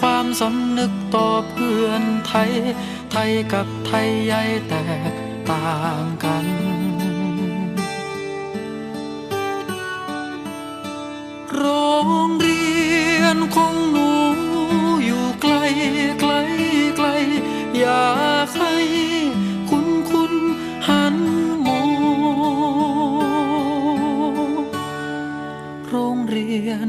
ความสำนึกต่อเพื่อนไทย ไทยกับไทยใหญ่แตกต่างกันโรงเรียนของหนูอยู่ไกลไกลไกล อยากให้คุณคุณหันมองโรงเรียน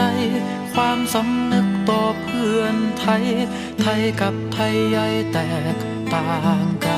ใจ ความสำนึกต่อเพื่อนไทย ไทยกับไทยใหญ่แตกต่างกัน